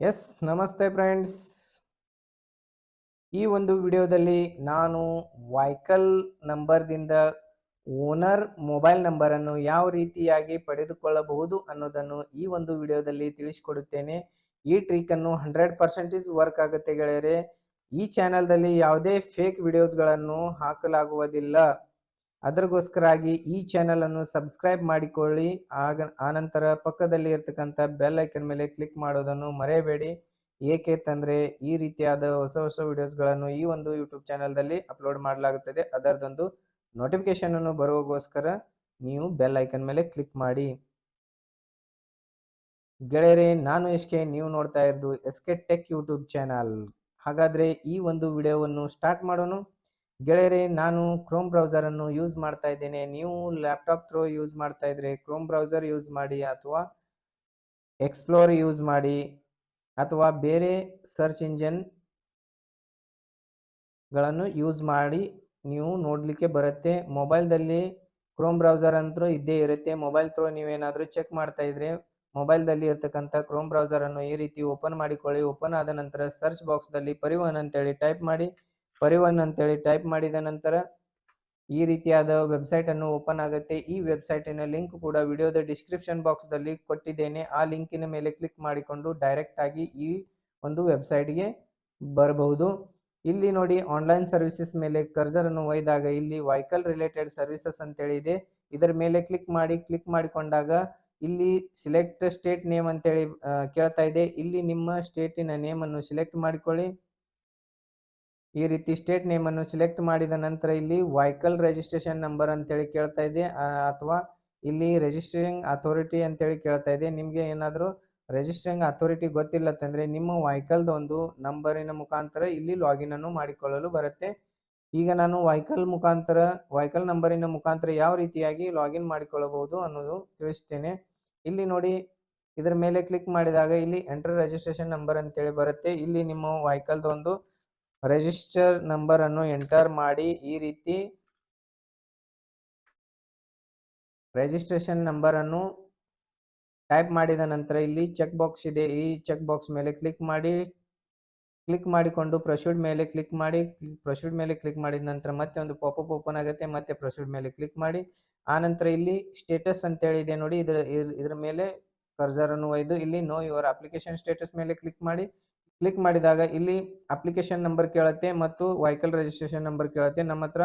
S, ನಮಸ್ತೆ friends. ಈ ಒಂದು ವಿಡಿಯೋದಲ್ಲಿ ನಾನು ವೈಕಲ್ ನಂಬರ್ದಿಂದ ಓನರ್ ಮೊಬೈಲ್ ನಂಬರನ್ನು ಯಾವ ರೀತಿಯಾಗಿ ಪಡೆದುಕೊಳ್ಳಬಹುದು ಅನ್ನೋದನ್ನು ಈ ಒಂದು ವಿಡಿಯೋದಲ್ಲಿ ತಿಳಿಸಿಕೊಡುತ್ತೇನೆ. ಈ ಟ್ರಿಕನ್ನು ಹಂಡ್ರೆಡ್ ಪರ್ಸೆಂಟೇಜ್ ವರ್ಕ್ ಆಗುತ್ತೆ ಗೆಳೆಯರೆ. ಈ ಚಾನಲ್ದಲ್ಲಿ ಯಾವುದೇ ಫೇಕ್ ವಿಡಿಯೋಸ್ಗಳನ್ನು ಹಾಕಲಾಗುವುದಿಲ್ಲ. ಅದರಿಗೋಸ್ಕರಾಗಿ ಈ ಚಾನೆಲ್ ಅನ್ನು ಸಬ್ಸ್ಕ್ರೈಬ್ ಮಾಡಿಕೊಳ್ಳಿ. ಆಗ, ಆನಂತರ ಪಕ್ಕದಲ್ಲಿ ಇರ್ತಕ್ಕಂಥ ಬೆಲ್ ಐಕನ್ ಮೇಲೆ ಕ್ಲಿಕ್ ಮಾಡೋದನ್ನು ಮರೆಯಬೇಡಿ. ಏಕೆ ತಂದರೆ ಈ ರೀತಿಯಾದ ಹೊಸ ಹೊಸ ವಿಡಿಯೋಸ್ಗಳನ್ನು ಈ ಒಂದು ಯೂಟ್ಯೂಬ್ ಚಾನಲ್ದಲ್ಲಿ ಅಪ್ಲೋಡ್ ಮಾಡಲಾಗುತ್ತದೆ. ಅದರದೊಂದು ನೋಟಿಫಿಕೇಶನ್ ಅನ್ನು ಬರುವಗೋಸ್ಕರ ನೀವು ಬೆಲ್ ಐಕನ್ ಮೇಲೆ ಕ್ಲಿಕ್ ಮಾಡಿ. ಗೆಳೆಯರೆ, ನಾನು ಎಷ್ಟೇ ನೀವು ನೋಡ್ತಾ ಇರೋದು ಎಸ್ಕೆ ಟೆಕ್ ಯೂಟ್ಯೂಬ್ ಚಾನಲ್ ಹಾಗಾದರೆ ಈ ಒಂದು ವಿಡಿಯೋವನ್ನು ಸ್ಟಾರ್ಟ್ ಮಾಡೋಣ. ಗೆಳೆಯರೆ, ನಾನು ಕ್ರೋಮ್ ಬ್ರೌಸರನ್ನು ಯೂಸ್ ಮಾಡ್ತಾ ಇದ್ದೇನೆ. ನೀವು ಲ್ಯಾಪ್ಟಾಪ್ ಥ್ರೋ ಯೂಸ್ ಮಾಡ್ತಾ ಇದ್ರೆ ಕ್ರೋಮ್ ಬ್ರೌಸರ್ ಯೂಸ್ ಮಾಡಿ ಅಥವಾ ಎಕ್ಸ್ಪ್ಲೋರ್ ಯೂಸ್ ಮಾಡಿ ಅಥವಾ ಬೇರೆ ಸರ್ಚ್ ಇಂಜನ್ಗಳನ್ನು ಯೂಸ್ ಮಾಡಿ ನೀವು ನೋಡಲಿಕ್ಕೆ ಬರುತ್ತೆ. ಮೊಬೈಲ್ದಲ್ಲಿ ಕ್ರೋಮ್ ಬ್ರೌಸರ್ ಅಂತೂ ಇದ್ದೇ ಇರುತ್ತೆ. ಮೊಬೈಲ್ ಥ್ರೋ ನೀವೇನಾದರೂ ಚೆಕ್ ಮಾಡ್ತಾ ಇದ್ರೆ ಮೊಬೈಲ್ದಲ್ಲಿ ಇರ್ತಕ್ಕಂಥ ಕ್ರೋಮ್ ಬ್ರೌಸರನ್ನು ಈ ರೀತಿ ಓಪನ್ ಮಾಡಿಕೊಳ್ಳಿ. ಓಪನ್ ಆದ ನಂತರ ಸರ್ಚ್ ಬಾಕ್ಸ್ದಲ್ಲಿ ಪರಿವಹನ್ ಅಂತೇಳಿ ಟೈಪ್ ಮಾಡಿ. ಪರಿವಹನ್ ಅಂತೇಳಿ ಟೈಪ್ ಮಾಡಿದ ನಂತರ ಈ ರೀತಿಯಾದ ವೆಬ್ಸೈಟನ್ನು ಓಪನ್ ಆಗುತ್ತೆ. ಈ ವೆಬ್ಸೈಟಿನ ಲಿಂಕ್ ಕೂಡ ವಿಡಿಯೋದ ಡಿಸ್ಕ್ರಿಪ್ಷನ್ ಬಾಕ್ಸ್ದಲ್ಲಿ ಕೊಟ್ಟಿದ್ದೇನೆ. ಆ ಲಿಂಕಿನ ಮೇಲೆ ಕ್ಲಿಕ್ ಮಾಡಿಕೊಂಡು ಡೈರೆಕ್ಟ್ ಆಗಿ ಈ ಒಂದು ವೆಬ್ಸೈಟ್ಗೆ ಬರಬಹುದು. ಇಲ್ಲಿ ನೋಡಿ ಆನ್ಲೈನ್ ಸರ್ವಿಸಸ್ ಮೇಲೆ ಕರ್ಸರನ್ನು ಒಯ್ದಾಗ ಇಲ್ಲಿ ವೈಕಲ್ ರಿಲೇಟೆಡ್ ಸರ್ವಿಸಸ್ ಅಂತೇಳಿ ಇದೆ. ಇದರ ಮೇಲೆ ಕ್ಲಿಕ್ ಮಾಡಿ ಕ್ಲಿಕ್ ಮಾಡಿಕೊಂಡಾಗ ಇಲ್ಲಿ ಸಿಲೆಕ್ಟ್ ಸ್ಟೇಟ್ ನೇಮ್ ಅಂತೇಳಿ ಕೇಳ್ತಾ ಇದೆ. ಇಲ್ಲಿ ನಿಮ್ಮ ಸ್ಟೇಟಿನ ನೇಮನ್ನು ಸಿಲೆಕ್ಟ್ ಮಾಡಿಕೊಳ್ಳಿ. ಈ ರೀತಿ ಸ್ಟೇಟ್ ನೇಮನ್ನು ಸೆಲೆಕ್ಟ್ ಮಾಡಿದ ನಂತರ ಇಲ್ಲಿ ವೈಕಲ್ ರಿಜಿಸ್ಟ್ರೇಷನ್ ನಂಬರ್ ಅಂತೇಳಿ ಕೇಳ್ತಾ ಇದೆ. ಅಥವಾ ಇಲ್ಲಿ ರಿಜಿಸ್ಟ್ರಿಂಗ್ ಅಥಾರಿಟಿ ಅಂತೇಳಿ ಕೇಳ್ತಾ ಇದೆ. ನಿಮಗೆ ಏನಾದರೂ ರಿಜಿಸ್ಟ್ರಿಂಗ್ ಅಥಾರಿಟಿ ಗೊತ್ತಿಲ್ಲ ಅಂತಂದರೆ ನಿಮ್ಮ ವೈಕಲ್ದ ಒಂದು ನಂಬರಿನ ಮುಖಾಂತರ ಇಲ್ಲಿ ಲಾಗಿನ್ ಅನ್ನು ಮಾಡಿಕೊಳ್ಳಲು ಬರುತ್ತೆ. ಈಗ ನಾನು ವೈಕಲ್ ಮುಖಾಂತರ ವೈಕಲ್ ನಂಬರಿನ ಮುಖಾಂತರ ಯಾವ ರೀತಿಯಾಗಿ ಲಾಗಿನ್ ಮಾಡಿಕೊಳ್ಳಬಹುದು ಅನ್ನೋದು ತಿಳಿಸ್ತೇನೆ. ಇಲ್ಲಿ ನೋಡಿ, ಇದರ ಮೇಲೆ ಕ್ಲಿಕ್ ಮಾಡಿದಾಗ ಇಲ್ಲಿ ಎಂಟರ್ ರಿಜಿಸ್ಟ್ರೇಷನ್ ನಂಬರ್ ಅಂತೇಳಿ ಬರುತ್ತೆ. ಇಲ್ಲಿ ನಿಮ್ಮ ವೈಕಲ್ದ ಒಂದು ರಿಜಿಸ್ಟರ್ ನಂಬರ್ ಅನ್ನು ಎಂಟರ್ ಮಾಡಿ, ಈ ರೀತಿ ರಿಜಿಸ್ಟ್ರೇಷನ್ ನಂಬರ್ ಅನ್ನು ಟೈಪ್ ಮಾಡಿದ ನಂತರ ಇಲ್ಲಿ ಚೆಕ್ ಬಾಕ್ಸ್ ಇದೆ. ಈ ಚೆಕ್ ಬಾಕ್ಸ್ ಮೇಲೆ ಕ್ಲಿಕ್ ಮಾಡಿ, ಕ್ಲಿಕ್ ಮಾಡಿಕೊಂಡು ಪ್ರೊಸೀಡ್ ಮೇಲೆ ಕ್ಲಿಕ್ ಮಾಡಿ, ಪ್ರೊಸೀಡ್ ಮೇಲೆ ಕ್ಲಿಕ್ ಮಾಡಿದ ನಂತರ ಮತ್ತೆ ಒಂದು ಪಾಪಪ್ ಓಪನ್ ಆಗುತ್ತೆ, ಮತ್ತೆ ಪ್ರೊಸೀಡ್ ಮೇಲೆ ಕ್ಲಿಕ್ ಮಾಡಿ. ಆ ನಂತರ ಇಲ್ಲಿ ಸ್ಟೇಟಸ್ ಅಂತೇಳಿ ಇದೆ ನೋಡಿ, ಇದರ ಇದರ ಮೇಲೆ ಕರ್ಸರ್ ಅನ್ನು ಒಯ್ದು ಇಲ್ಲಿ ನೋ ಯುವರ್ ಅಪ್ಲಿಕೇಶನ್ ಸ್ಟೇಟಸ್ ಮೇಲೆ ಕ್ಲಿಕ್ ಮಾಡಿ. ಕ್ಲಿಕ್ ಮಾಡಿದಾಗ ಇಲ್ಲಿ ಅಪ್ಲಿಕೇಶನ್ ನಂಬರ್ ಕೇಳುತ್ತೆ ಮತ್ತು ವೆಹಿಕಲ್ ರಿಜಿಸ್ಟ್ರೇಷನ್ ನಂಬರ್ ಕೇಳುತ್ತೆ. ನಮ್ಮ ಹತ್ರ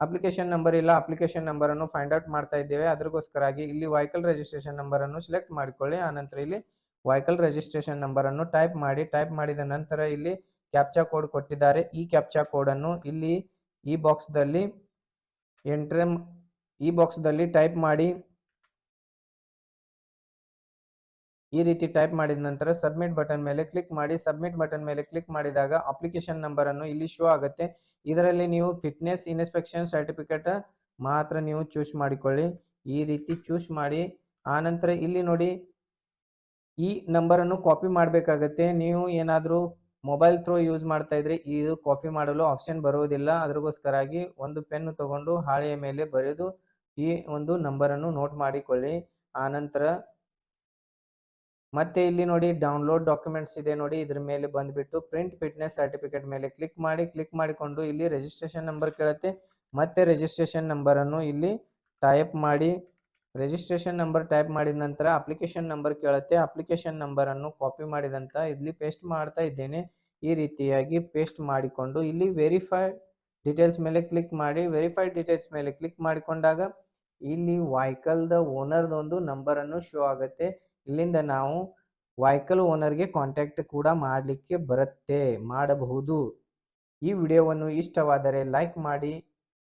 ಅಪ್ಲಿಕೇಶನ್ ನಂಬರ್ ಇಲ್ಲ, ಅಪ್ಲಿಕೇಶನ್ ನಂಬರ್ ಅನ್ನು ಫೈಂಡ್ ಔಟ್ ಮಾಡ್ತಾ ಇದ್ದೇವೆ. ಅದಕ್ಕೋಸ್ಕರಾಗಿ ಇಲ್ಲಿ ವೆಹಿಕಲ್ ರಿಜಿಸ್ಟ್ರೇಷನ್ ನಂಬರ್ ಅನ್ನು ಸೆಲೆಕ್ಟ್ ಮಾಡಿಕೊಳ್ಳಿ. ಆನಂತರ ಇಲ್ಲಿ ವೆಹಿಕಲ್ ರಿಜಿಸ್ಟ್ರೇಷನ್ ನಂಬರ್ ಅನ್ನು ಟೈಪ್ ಮಾಡಿ. ಟೈಪ್ ಮಾಡಿದ ನಂತರ ಇಲ್ಲಿ ಕ್ಯಾಪ್ಚಾ ಕೋಡ್ ಕೊಟ್ಟಿದ್ದಾರೆ. ಈ ಕ್ಯಾಪ್ಚಾ ಕೋಡ್ ಅನ್ನು ಇಲ್ಲಿ ಈ ಬಾಕ್ಸ್ದಲ್ಲಿ ಎಂಟ್ರೆ ಈ ಬಾಕ್ಸ್ದಲ್ಲಿ ಟೈಪ್ ಮಾಡಿ. ಈ ರೀತಿ ಟೈಪ್ ಮಾಡಿದ ನಂತರ ಸಬ್ಮಿಟ್ ಬಟನ್ ಮೇಲೆ ಕ್ಲಿಕ್ ಮಾಡಿ ಸಬ್ಮಿಟ್ ಬಟನ್ ಮೇಲೆ ಕ್ಲಿಕ್ ಮಾಡಿದಾಗ ಅಪ್ಲಿಕೇಶನ್ ನಂಬರ್ ಅನ್ನು ಇಲ್ಲಿ ಶೋ ಆಗುತ್ತೆ. ಇದರಲ್ಲಿ ನೀವು ಫಿಟ್ನೆಸ್ ಇನ್ಸ್ಪೆಕ್ಷನ್ ಸರ್ಟಿಫಿಕೇಟ್ ಮಾತ್ರ ನೀವು ಚೂಸ್ ಮಾಡಿಕೊಳ್ಳಿ. ಈ ರೀತಿ ಚೂಸ್ ಮಾಡಿ, ಆನಂತರ ಇಲ್ಲಿ ನೋಡಿ ಈ ನಂಬರನ್ನು ಕಾಪಿ ಮಾಡಬೇಕಾಗತ್ತೆ. ನೀವು ಏನಾದರೂ ಮೊಬೈಲ್ ಥ್ರೂ ಯೂಸ್ ಮಾಡ್ತಾ ಇದ್ರೆ ಇದು ಕಾಪಿ ಮಾಡಲು ಆಪ್ಷನ್ ಬರುವುದಿಲ್ಲ. ಅದಕ್ಕೋಸ್ಕರಾಗಿ ಒಂದು ಪೆನ್ ತಗೊಂಡು ಹಾಳೆಯ ಮೇಲೆ ಬರೆದು ಈ ಒಂದು ನಂಬರನ್ನು ನೋಟ್ ಮಾಡಿಕೊಳ್ಳಿ. ಆನಂತರ ಮತ್ತೆ ಇಲ್ಲಿ ನೋಡಿ ಡೌನ್ಲೋಡ್ ಡಾಕ್ಯುಮೆಂಟ್ಸ್ ಇದೆ ನೋಡಿ. ಇದ್ರ ಮೇಲೆ ಬಂದ್ಬಿಟ್ಟು ಪ್ರಿಂಟ್ ಫಿಟ್ನೆಸ್ ಸರ್ಟಿಫಿಕೇಟ್ ಮೇಲೆ ಕ್ಲಿಕ್ ಮಾಡಿ ಕ್ಲಿಕ್ ಮಾಡಿಕೊಂಡು ಇಲ್ಲಿ ರಿಜಿಸ್ಟ್ರೇಷನ್ ನಂಬರ್ ಕೇಳುತ್ತೆ. ಮತ್ತೆ ರಿಜಿಸ್ಟ್ರೇಷನ್ ನಂಬರನ್ನು ಇಲ್ಲಿ ಟೈಪ್ ಮಾಡಿ. ರಿಜಿಸ್ಟ್ರೇಷನ್ ನಂಬರ್ ಟೈಪ್ ಮಾಡಿದ ನಂತರ ಅಪ್ಲಿಕೇಶನ್ ನಂಬರ್ ಕೇಳುತ್ತೆ. ಅಪ್ಲಿಕೇಶನ್ ನಂಬರನ್ನು ಕಾಪಿ ಮಾಡಿದಂತ ಇಲ್ಲಿ ಪೇಸ್ಟ್ ಮಾಡ್ತಾ ಇದ್ದೇನೆ. ಈ ರೀತಿಯಾಗಿ ಪೇಸ್ಟ್ ಮಾಡಿಕೊಂಡು ಇಲ್ಲಿ ವೆರಿಫೈಡ್ ಡೀಟೇಲ್ಸ್ ಮೇಲೆ ಕ್ಲಿಕ್ ಮಾಡಿ. ವೆರಿಫೈಡ್ ಡೀಟೇಲ್ಸ್ ಮೇಲೆ ಕ್ಲಿಕ್ ಮಾಡಿಕೊಂಡಾಗ ಇಲ್ಲಿ ದ ಓನರ್ದೊಂದು ನಂಬರನ್ನು ಶೋ ಆಗುತ್ತೆ. ಇಲ್ಲಿಂದ ನಾವು ವೈಕಲ್ ಓನರ್ಗೆ ಕಾಂಟ್ಯಾಕ್ಟ್ ಕೂಡ ಮಾಡಲಿಕ್ಕೆ ಬರುತ್ತೆ, ಮಾಡಬಹುದು. ಈ ವಿಡಿಯೋವನ್ನು ಇಷ್ಟವಾದರೆ ಲೈಕ್ ಮಾಡಿ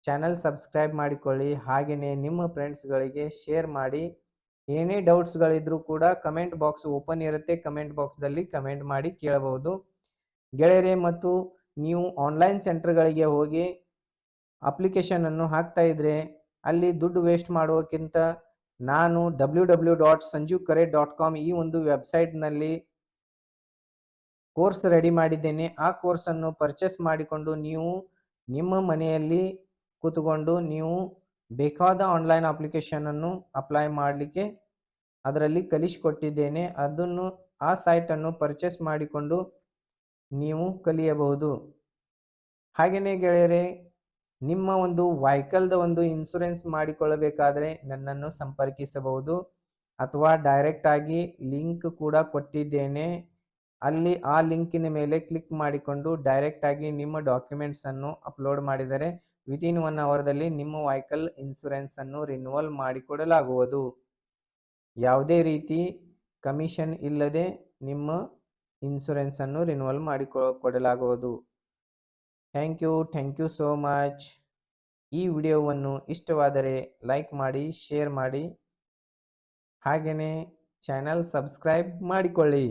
ಚಾನಲ್ ಸಬ್ಸ್ಕ್ರೈಬ್ ಮಾಡಿಕೊಳ್ಳಿ. ಹಾಗೆಯೇ ನಿಮ್ಮ ಫ್ರೆಂಡ್ಸ್ಗಳಿಗೆ ಶೇರ್ ಮಾಡಿ. ಏನೇ ಡೌಟ್ಸ್ಗಳಿದ್ರೂ ಕೂಡ ಕಮೆಂಟ್ ಬಾಕ್ಸ್ ಓಪನ್ ಇರುತ್ತೆ. ಕಮೆಂಟ್ ಬಾಕ್ಸ್ದಲ್ಲಿ ಕಮೆಂಟ್ ಮಾಡಿ ಕೇಳಬಹುದು. ಗೆಳೆಯರೇ ಮತ್ತು ನೀವು ಆನ್ಲೈನ್ ಸೆಂಟರ್ಗಳಿಗೆ ಹೋಗಿ ಅಪ್ಲಿಕೇಶನನ್ನು ಹಾಕ್ತಾ ಇದ್ರೆ ಅಲ್ಲಿ ದುಡ್ಡು ವೇಸ್ಟ್ ಮಾಡೋಕ್ಕಿಂತ ನಾನು ಡಬ್ಲ್ಯೂ ಡಬ್ಲ್ಯೂ ಡಾಟ್ ಸಂಜೀವ್ ಕರೆ ಡಾಟ್ ಕಾಮ್ ಈ ಒಂದು ವೆಬ್ಸೈಟ್ನಲ್ಲಿ ಕೋರ್ಸ್ ರೆಡಿ ಮಾಡಿದ್ದೇನೆ. ಆ ಕೋರ್ಸನ್ನು ಪರ್ಚೇಸ್ ಮಾಡಿಕೊಂಡು ನೀವು ನಿಮ್ಮ ಮನೆಯಲ್ಲಿ ಕೂತ್ಕೊಂಡು ನೀವು ಬೇಕಾದ ಆನ್ಲೈನ್ ಅಪ್ಲಿಕೇಶನನ್ನು ಅಪ್ಲೈ ಮಾಡಲಿಕ್ಕೆ ಅದರಲ್ಲಿ ಕಲಿಸಿಕೊಟ್ಟಿದ್ದೇನೆ ಅದನ್ನು, ಆ ಸೈಟನ್ನು ಪರ್ಚೇಸ್ ಮಾಡಿಕೊಂಡು ನೀವು ಕಲಿಯಬಹುದು. ಹಾಗೆಯೇ ಗೆಳೆಯರೆ ನಿಮ್ಮ ಒಂದು ವೈಕಲ್ದ ಒಂದು ಇನ್ಸೂರೆನ್ಸ್ ಮಾಡಿಕೊಳ್ಳಬೇಕಾದರೆ ನನ್ನನ್ನು ಸಂಪರ್ಕಿಸಬಹುದು ಅಥವಾ ಡೈರೆಕ್ಟ್ ಆಗಿ ಲಿಂಕ್ ಕೂಡ ಕೊಟ್ಟಿದ್ದೇನೆ. ಅಲ್ಲಿ ಆ ಲಿಂಕಿನ ಮೇಲೆ ಕ್ಲಿಕ್ ಮಾಡಿಕೊಂಡು ಡೈರೆಕ್ಟ್ ಆಗಿ ನಿಮ್ಮ ಡಾಕ್ಯುಮೆಂಟ್ಸ್ ಅನ್ನು ಅಪ್ಲೋಡ್ ಮಾಡಿದರೆ ವಿತಿನ್ ಒನ್ ಅವರ್ದಲ್ಲಿ ನಿಮ್ಮ ವೈಕಲ್ ಇನ್ಸೂರೆನ್ಸ್ ಅನ್ನು ರಿನ್ಯೂವಲ್ ಮಾಡಿಕೊಡಲಾಗುವುದು. ಯಾವುದೇ ರೀತಿ ಕಮಿಷನ್ ಇಲ್ಲದೆ ನಿಮ್ಮ ಇನ್ಸೂರೆನ್ಸ್ ಅನ್ನು ರಿನ್ಯೂವಲ್ ಮಾಡಿಕೊ ಕೊಡಲಾಗುವುದು thank you thank you so much. ಈ ವಿಡಿಯೋವನ್ನು ಇಷ್ಟವಾದರೆ ಲೈಕ್ ಮಾಡಿ, ಶೇರ್ ಮಾಡಿ. ಹಾಗೆಯೇ ಚಾನಲ್ ಸಬ್ಸ್ಕ್ರೈಬ್ ಮಾಡಿಕೊಳ್ಳಿ.